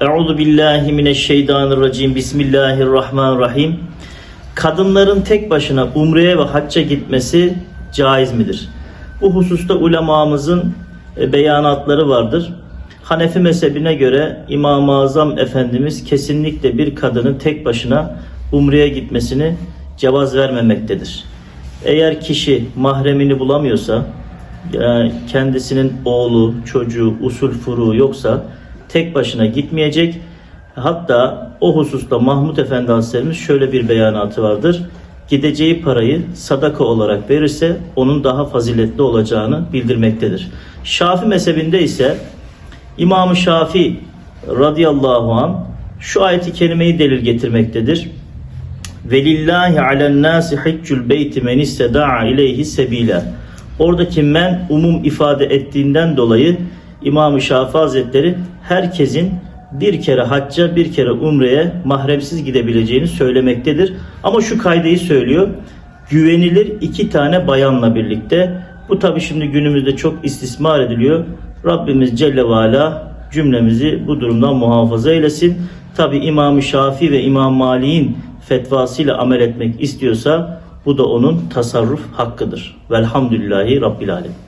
Euzu billahi mineşşeytanirracim. Bismillahirrahmanirrahim. Kadınların tek başına umreye ve hacca gitmesi caiz midir? Bu hususta ulemamızın e, beyanatları vardır. Hanefi mezhebine göre İmam-ı Azam Efendimiz kesinlikle bir kadının tek başına umreye gitmesini cevaz vermemektedir. Eğer kişi mahremini bulamıyorsa, kendisinin oğlu, çocuğu, usul furuğu yoksa tek başına gitmeyecek. Hatta o hususta Mahmud Efendi Hazretlerimiz şöyle bir beyanatı vardır. Gideceği parayı sadaka olarak verirse onun daha faziletli olacağını bildirmektedir. Şafi mezhebinde ise İmam-ı Şafi radıyallahu an şu ayeti kerimeyi delil getirmektedir. Velillahi alen nasi haccul beyti men istada'a ileyhi sebila. Oradaki men umum ifade ettiğinden dolayı İmam-ı Şafii Hazretleri herkesin bir kere hacca bir kere umreye mahremsiz gidebileceğini söylemektedir. Ama şu kaydeyi söylüyor. Güvenilir iki tane bayanla birlikte. Bu tabi şimdi günümüzde çok istismar ediliyor. Rabbimiz Celle ve Ala cümlemizi bu durumdan muhafaza eylesin. Tabi İmam-ı Şafii ve İmam Malik'in fetvasıyla amel etmek istiyorsa bu da onun tasarruf hakkıdır. Velhamdülillahi Rabbil Alemin.